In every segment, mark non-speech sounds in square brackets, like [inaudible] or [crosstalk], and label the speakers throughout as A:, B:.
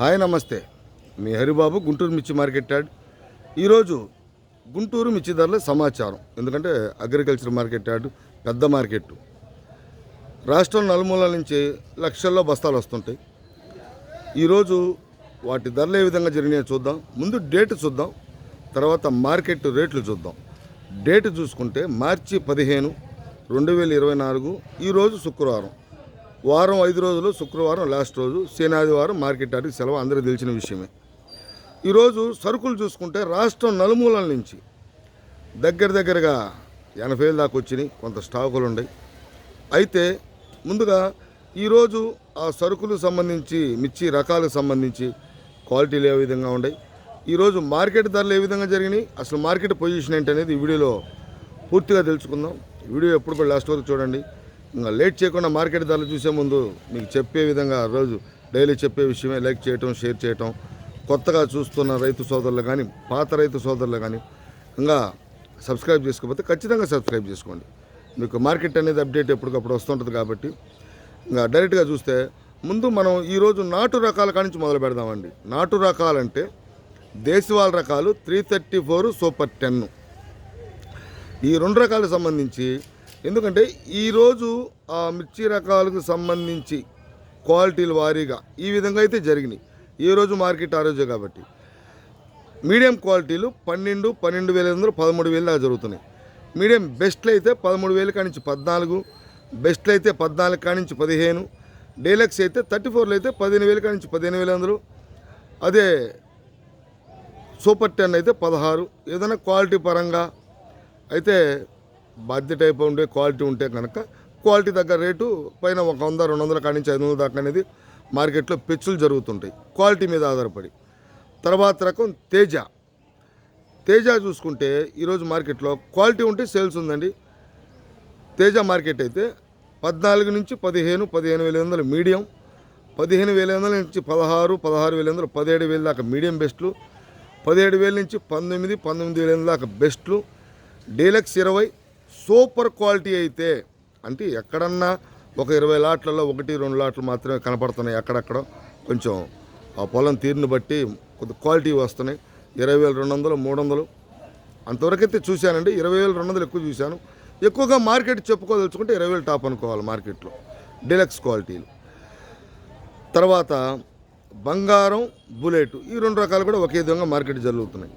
A: Hi నమస్తే. మీ హరిబాబు గుంటూరు మిర్చి market yard ఈరోజు గుంటూరు మిర్చి ధరల సమాచారం. ఎందుకంటే అగ్రికల్చర్ మార్కెట్ యార్డ్ పెద్ద మార్కెట్. రాష్ట్రం నలుమూలల నుంచి లక్షల్లో బస్తాలు వస్తుంటాయి. ఈరోజు వాటి ధరలు ఏ విధంగా జరిగినాయో చూద్దాం. ముందు డేట్ చూద్దాం. తర్వాత మార్కెట్ రేట్లు చూద్దాం. డేట్ చూసుకుంటే మార్చి పదిహేను రెండు వేల ఇరవై నాలుగు ఈరోజు శుక్రవారం. వారం ఐదు రోజులు శుక్రవారం లాస్ట్ రోజు శనాదివారం మార్కెట్ ఆటకి సెలవు అందరూ తెలిసిన విషయమే. ఈరోజు సరుకులు చూసుకుంటే రాష్ట్రం నలుమూలల నుంచి దగ్గర దగ్గరగా ఎనభై వేలు దాకా వచ్చినాయి కొంత స్టాకులు ఉన్నాయి. అయితే ముందుగా ఈరోజు ఆ సరుకులకు సంబంధించి మిర్చి రకాలకు సంబంధించి క్వాలిటీలు ఏ విధంగా ఉన్నాయి ఈరోజు మార్కెట్ ధరలు ఏ విధంగా జరిగినాయి అసలు మార్కెట్ పొజిషన్ ఏంటనేది ఈ వీడియోలో పూర్తిగా తెలుసుకుందాం. వీడియో ఎప్పుడు కూడా లాస్ట్ వరకు చూడండి. లేట్ చేయకుండా మార్కెట్ ధరలు చూసే ముందు మీకు చెప్పే విధంగా రోజు డైలీ చెప్పే విషయమే లైక్ చేయటం షేర్ చేయటం కొత్తగా చూస్తున్న రైతు సోదరులు కానీ పాత రైతు సోదరులు కానీ ఇంకా సబ్స్క్రైబ్ చేసుకోకపోతే ఖచ్చితంగా సబ్స్క్రైబ్ చేసుకోండి. మీకు మార్కెట్ అనేది అప్డేట్ ఎప్పటికప్పుడు వస్తుంటుంది కాబట్టి ఇంకా డైరెక్ట్గా చూస్తే ముందు మనం ఈరోజు నాటు రకాల కానించి మొదలు పెడదామండి. నాటు రకాలంటే దేశవాళ రకాలు three thirty four super ten. ఈ రెండు రకాలకు సంబంధించి ఎందుకంటే ఈరోజు ఆ మిర్చి రకాలకు సంబంధించి క్వాలిటీలు వారీగా ఈ విధంగా అయితే జరిగినాయి. ఈరోజు రోజు మార్కెట్ ఆ రోజే కాబట్టి. మీడియం క్వాలిటీలు పన్నెండు పన్నెండు వేల ఐదు పదమూడు వేలు దాకా జరుగుతున్నాయి. మీడియం బెస్ట్లు అయితే పదమూడు వేలు కానించి పద్నాలుగు బెస్ట్లు అయితే పద్నాలుగు కానించి పదిహేను డీలక్స్ అయితే థర్టీ ఫోర్లో అయితే పదిహేను వేలు కానించి పదిహేను వేల వందలు అదే సూపర్ టెన్ అయితే పదహారు. ఏదైనా క్వాలిటీ పరంగా అయితే బాధ్య టైప్ ఉండే క్వాలిటీ ఉంటే కనుక క్వాలిటీ తగ్గ రేటు పైన ఒక వంద రెండు వందల కాడి నుంచి ఐదు వందల దాకా అనేది మార్కెట్లో పెచ్చులు జరుగుతుంటాయి క్వాలిటీ మీద ఆధారపడి. తర్వాత రకం తేజ. తేజ చూసుకుంటే ఈరోజు మార్కెట్లో క్వాలిటీ ఉంటే సేల్స్ ఉందండి. తేజ మార్కెట్ అయితే పద్నాలుగు నుంచి పదిహేను పదిహేను వేల వందలు మీడియం పదిహేను వేల వందల నుంచి పదహారు పదహారు వేల వందలు పదిహేడు వేల దాకా మీడియం బెస్ట్లు పదిహేడు వేల నుంచి పంతొమ్మిది పంతొమ్మిది వేల దాకా బెస్ట్లు డీలక్స్ ఇరవై సూపర్ క్వాలిటీ అయితే అంటే ఎక్కడన్నా ఒక ఇరవై లాట్లలో ఒకటి రెండు లాట్లు మాత్రమే కనపడుతున్నాయి అక్కడక్కడ. కొంచెం ఆ పొలం తీరుని బట్టి కొద్ది క్వాలిటీ వస్తున్నాయి. ఇరవై వేల రెండు వందలు మూడు వందలు. అంతవరకైతే చూశానండి. ఇరవై వేల రెండు వందలు ఎక్కువ చూశాను. ఎక్కువగా మార్కెట్ చెప్పుకోదలుచుకుంటే ఇరవై వేలు టాప్ అనుకోవాలి మార్కెట్లో. డీలక్స్ క్వాలిటీలు. తర్వాత బంగారం బుల్లెట్ ఈ రెండు రకాలు కూడా ఒకే విధంగా మార్కెట్ జరుగుతున్నాయి.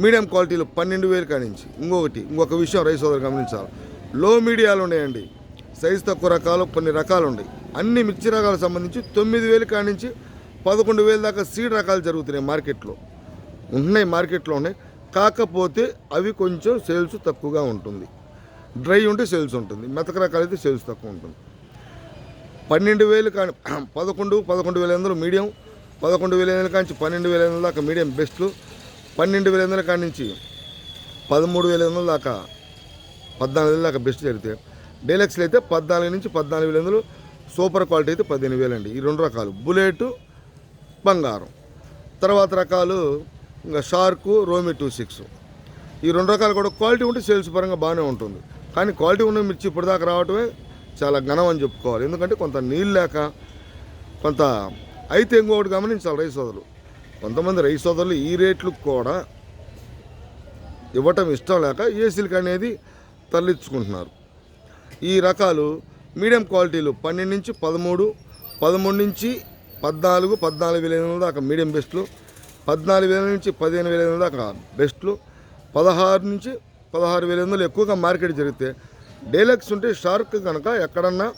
A: మీడియం క్వాలిటీలు పన్నెండు వేలు కానించి ఇంకొకటి ఇంకొక విషయం రైస్ సోదరు గమనించాలి. లో మీడియాలు ఉన్నాయండి. సైజు తక్కువ రకాలు కొన్ని రకాలు ఉన్నాయి. అన్ని మిర్చి రకాలకు సంబంధించి తొమ్మిది వేలు కానించి పదకొండు వేలు దాకా సీడ్ రకాలు జరుగుతున్నాయి మార్కెట్లో. ఉన్నాయి మార్కెట్లో ఉన్నాయి. కాకపోతే అవి కొంచెం సేల్స్ తక్కువగా ఉంటుంది. డ్రై ఉంటే సేల్స్ ఉంటుంది. మెతక రకాలు అయితే సేల్స్ తక్కువ ఉంటుంది. పన్నెండు వేలు కానీ [clears throat] పదకొండు పదకొండు వేల వందలు మీడియం పదకొండు వేల వందల కాంచి పన్నెండు వేల వందల దాకా మీడియం బెస్ట్లు. పన్నెండు వేల వందల కాడి నుంచి పదమూడు వేల వందల దాకా పద్నాలుగు వేల దాకా బెస్ట్ జరిగితే డీలక్స్లు అయితే పద్నాలుగు నుంచి పద్నాలుగు వేల వందలు సూపర్ క్వాలిటీ అయితే పదిహేను వేలు అండి ఈ రెండు రకాలు బుల్లెట్ బంగారం. తర్వాత రకాలు ఇంకా షార్కు రోమి టూ సిక్స్. ఈ రెండు రకాలు కూడా క్వాలిటీ ఉంటే సేల్స్ పరంగా బాగానే ఉంటుంది. కానీ క్వాలిటీ ఉన్న మిర్చి ఇప్పటిదాకా రావటమే చాలా ఘనం అని చెప్పుకోవాలి. ఎందుకంటే కొంత నీళ్ళు లేక కొంత అయితే ఇంకొకటి గమనించాలి రైస్ సోదరులు. కొంతమంది రైతు సోదరులు ఈ రేట్లకు కూడా ఇవ్వటం ఇష్టం లేక ఏసీలకు అనేది తరలించుకుంటున్నారు. ఈ రకాలు మీడియం క్వాలిటీలు పన్నెండు నుంచి పదమూడు పదమూడు నుంచి పద్నాలుగు పద్నాలుగు వేల ఎనిమిది దాకా మీడియం బెస్ట్లు పద్నాలుగు వేల నుంచి పదిహేను వేల ఎనిమిది దాకా బెస్ట్లు పదహారు నుంచి పదహారు వేల ఎనిమిదిలో ఎక్కువగా మార్కెట్ జరిగితే డీలక్స్ ఉంటే షార్క్ కనుక ఎక్కడన్నా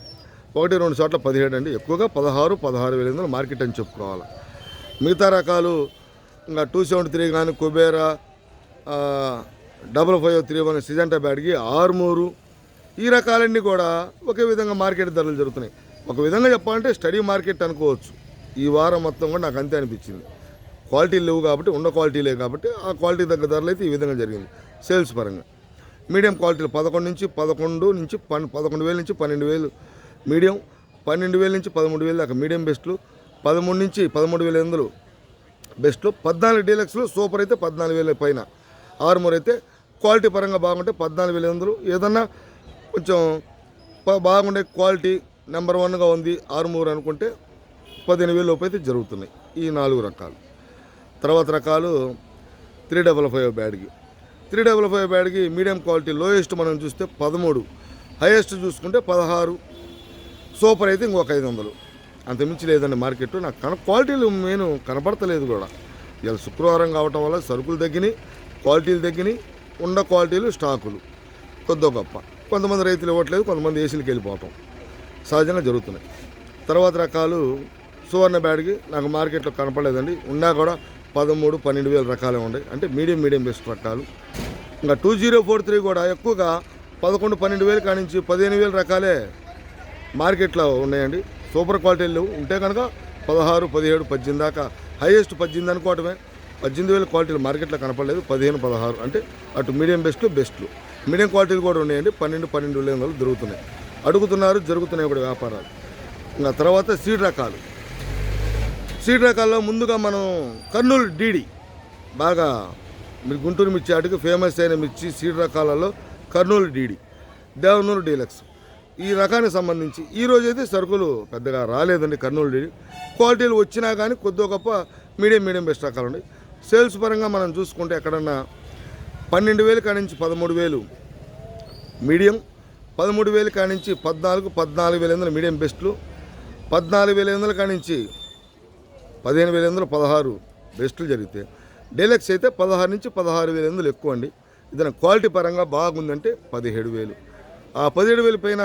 A: ఒకటి రెండు చోట్ల పదిహేడు అండి. ఎక్కువగా పదహారు పదహారు వేల ఎనిమిది మార్కెట్ అని చెప్పుకోవాలి. మిగతా రకాలు ఇంకా టూ సెవెంటీ త్రీ కానీ Kubera double five three one Syngenta బ్యాట్కి Armoor. ఈ రకాలన్నీ కూడా ఒకే విధంగా మార్కెట్ ధరలు జరుగుతున్నాయి. ఒక విధంగా చెప్పాలంటే స్టడీ మార్కెట్ అనుకోవచ్చు. ఈ వారం మొత్తం కూడా నాకు అంతే అనిపించింది. క్వాలిటీలు లేవు కాబట్టి ఉన్న క్వాలిటీ లేవు కాబట్టి ఆ క్వాలిటీ తగ్గ ధరలు అయితే ఈ విధంగా జరిగింది. సేల్స్ పరంగా. మీడియం క్వాలిటీలు పదకొండు నుంచి పదకొండు నుంచి పన్ పదకొండు వేల నుంచి పన్నెండు వేలు మీడియం పన్నెండు వేల నుంచి పదమూడు వేలు దాకా మీడియం బెస్ట్లు. పదమూడు నుంచి పదమూడు వేల ఎనిమిదిలు బెస్ట్లో పద్నాలుగు డీలక్స్లో సూపర్ అయితే పద్నాలుగు వేల పైన. ఆరుమూరు అయితే క్వాలిటీ పరంగా బాగుంటే పద్నాలుగు వేల ఎనిమిదిలు. ఏదన్నా కొంచెం బాగుండే క్వాలిటీ నెంబర్ వన్గా ఉంది ఆరుమూరు అనుకుంటే పదిహేను వేల లోపు అయితే జరుగుతున్నాయి ఈ నాలుగు రకాలు. తర్వాత రకాలు త్రీ డబల్ ఫైవ్ బ్యాడ్కి. త్రీ డబల్ ఫైవ్ బ్యాడ్కి మీడియం క్వాలిటీ లోయెస్ట్ మనం చూస్తే పదమూడు. హైయెస్ట్ చూసుకుంటే పదహారు. సూపర్ అయితే ఇంకొక ఐదు వందలు. అంతమించి లేదండి మార్కెట్. నాకు కన క్వాలిటీలు మెయిన్ కనపడతలేదు కూడా. ఇవాళ శుక్రవారం కావటం వల్ల సరుకులు తగ్గినాయి క్వాలిటీలు తగ్గినాయి ఉండ క్వాలిటీలు స్టాకులు. కొద్దో గొప్ప. కొంతమంది రైతులు ఇవ్వట్లేదు కొంతమంది ఏసీలకు వెళ్ళిపోవటం సహజంగా జరుగుతున్నాయి. తర్వాత రకాలు సువర్ణ బ్యాడ్కి నాకు మార్కెట్లో కనపడలేదండి. ఉన్నా కూడా పదమూడు పన్నెండు వేల రకాలే ఉన్నాయి అంటే మీడియం మీడియం బెస్ట్ రకాలు. ఇంకా టూ జీరో ఫోర్ త్రీ కూడా ఎక్కువగా పదకొండు పన్నెండు వేలు కానించి పదిహేను వేల రకాలే మార్కెట్లో ఉన్నాయండి. సూపర్ క్వాలిటీలు ఉంటే కనుక పదహారు పదిహేడు పద్దెనిమిది దాకా హైయెస్ట్ పద్దెనిమిది అనుకోవటమే. పద్దెనిమిది వేల క్వాలిటీలు మార్కెట్లో కనపడలేదు. పదిహేను పదహారు అంటే అటు మీడియం బెస్ట్లు బెస్ట్లు. మీడియం క్వాలిటీలు కూడా ఉన్నాయండి. పన్నెండు పన్నెండు వేల వందలు దొరుకుతున్నాయి. అడుగుతున్నారు జరుగుతున్నాయి కూడా వ్యాపారాలు. ఇంకా తర్వాత సీడ్ రకాలు. సీడ్ రకాల్లో ముందుగా మనం కర్నూలు డీడీ. బాగా మీరు గుంటూరు మిర్చి ఆటికి ఫేమస్ అయిన మిర్చి సీడ్ రకాలలో కర్నూలు డీడీ. దేవనూరు డీలక్స్. ఈ రకానికి సంబంధించి ఈరోజు అయితే సరుకులు పెద్దగా రాలేదండి కర్నూలు డీడీ క్వాలిటీలు వచ్చినా కానీ కొద్దిగా గొప్ప మీడియం మీడియం బెస్ట్ రకాలు ఉన్నాయి. సేల్స్ పరంగా మనం చూసుకుంటే ఎక్కడన్నా పన్నెండు వేలు కానించి పదమూడు వేలు మీడియం పదమూడు వేలు కానించి పద్నాలుగు పద్నాలుగు వేల ఎనిమిది మీడియం బెస్ట్లు పద్నాలుగు వేల ఎనిమిది కానించి పదిహేను వేల ఎనిమిది పదహారు బెస్ట్లు జరిగితే డీలక్స్ అయితే పదహారు నుంచి పదహారు వేల ఎనిమిది ఎక్కువ అండి ఇదన క్వాలిటీ పరంగా బాగుందంటే పదిహేడు వేలు. ఆ పదిహేడు వేలు పైన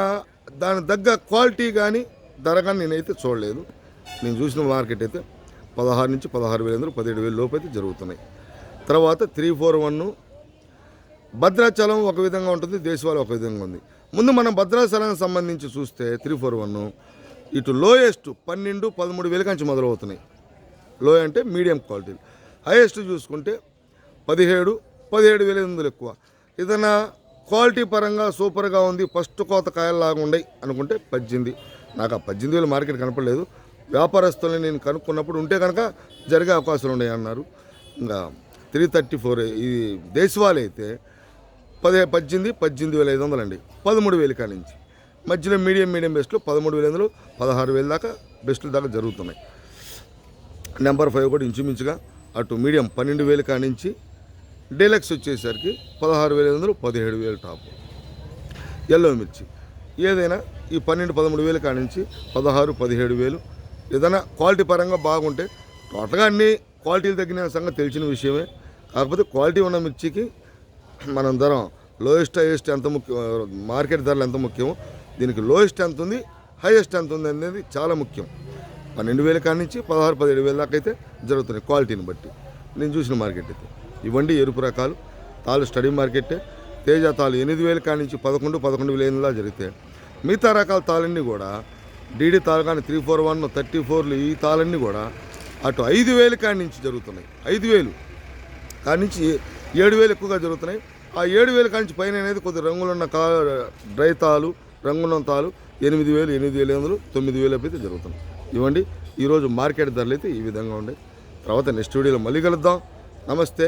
A: దాని తగ్గ క్వాలిటీ కానీ ధర కానీ నేనైతే చూడలేదు. నేను చూసిన మార్కెట్ అయితే పదహారు నుంచి పదహారు వేల అందరూ పదిహేడు వేల లోపు అయితే జరుగుతున్నాయి. తర్వాత త్రీ ఫోర్ వన్ భద్రాచలం ఒక విధంగా ఉంటుంది దేశవాళి ఒక విధంగా ఉంది. ముందు మనం భద్రాచలానికి సంబంధించి చూస్తే త్రీ ఫోర్ వన్ ఇటు లోయెస్ట్ పన్నెండు పదమూడు వేల నుంచి మొదలవుతున్నాయి. లో అంటే మీడియం క్వాలిటీ. హైయెస్ట్ చూసుకుంటే పదిహేడు పదిహేడు వేల ఎనిమిది వందలు ఎక్కువ. ఏదైనా క్వాలిటీ పరంగా సూపర్గా ఉంది. ఫస్ట్ కోత కాయల్లాగా ఉన్నాయి అనుకుంటే పద్దెనిమిది. నాకు ఆ పద్దెనిమిది వేలు మార్కెట్ కనపడలేదు. వ్యాపారస్తుల్ని నేను కనుక్కున్నప్పుడు ఉంటే కనుక జరిగే అవకాశాలు ఉన్నాయి అన్నారు. ఇంకా త్రీ థర్టీ ఫోర్ ఇది దేశవాళీ అయితే పదే పద్దెనిమిది పద్దెనిమిది వేల ఐదు వందలు అండి పదమూడు వేలు కానించి మధ్యలో మీడియం మీడియం బెస్ట్లు పదమూడు వేల వందలు పదహారు వేల దాకా బెస్ట్లు దాకా జరుగుతున్నాయి. నెంబర్ ఫైవ్ కూడా ఇంచుమించుగా అటు మీడియం పన్నెండు వేలు కానించి డీలక్స్ వచ్చేసరికి పదహారు వేల ఐదు వందలు పదిహేడు వేలు టాప్. ఎల్లో మిర్చి. ఏదైనా ఈ పన్నెండు పదమూడు వేలు కానించి పదహారు పదిహేడు వేలు. ఏదైనా క్వాలిటీ పరంగా బాగుంటే టోటల్గా అన్ని క్వాలిటీలు తగ్గిన సంగతి తెలిసిన విషయమే. కాకపోతే క్వాలిటీ ఉన్న మిర్చికి మనం ధర లోయెస్ట్ హైయెస్ట్ ఎంత ముఖ్యం మార్కెట్ ధరలు ఎంత ముఖ్యమో దీనికి లోయెస్ట్ ఎంత ఉంది హైయెస్ట్ ఎంత ఉంది అనేది చాలా ముఖ్యం. పన్నెండు వేల కాడ నుంచి పదహారు పదిహేడు వేల దాకా అయితే జరుగుతున్నాయి క్వాలిటీని బట్టి. నేను చూసిన మార్కెట్ అయితే. ఇవ్వండి ఎరుపు రకాలు. తాలు స్టడీ మార్కెట్టే తేజ తాలు ఎనిమిది వేల కాడి నుంచి పదకొండు పదకొండు వేల ఎనిమిదిలా జరిగితే. మిగతా రకాల తాళన్నీ కూడా డీడీ తాలు కానీ త్రీ ఫోర్ వన్ థర్టీ ఫోర్లు ఈ తాళన్నీ కూడా అటు ఐదు వేల కాడి నుంచి జరుగుతున్నాయి. ఐదు వేలు కాడి నుంచి ఏడు వేలు ఎక్కువగా జరుగుతున్నాయి. ఆ ఏడు వేల కాడి నుంచి పైన అనేది కొద్ది రంగులున్న కా డ్రై తాలు రంగున్న తాలు ఎనిమిది వేలు ఎనిమిది వేల వందలు తొమ్మిది వేలు అయితే జరుగుతున్నాయి. ఇవ్వండి ఈరోజు మార్కెట్ ధరలు అయితే ఈ విధంగా ఉన్నాయి. తర్వాత నెక్స్ట్ వీడియోలో మళ్ళీ కలుద్దాం. నమస్తే.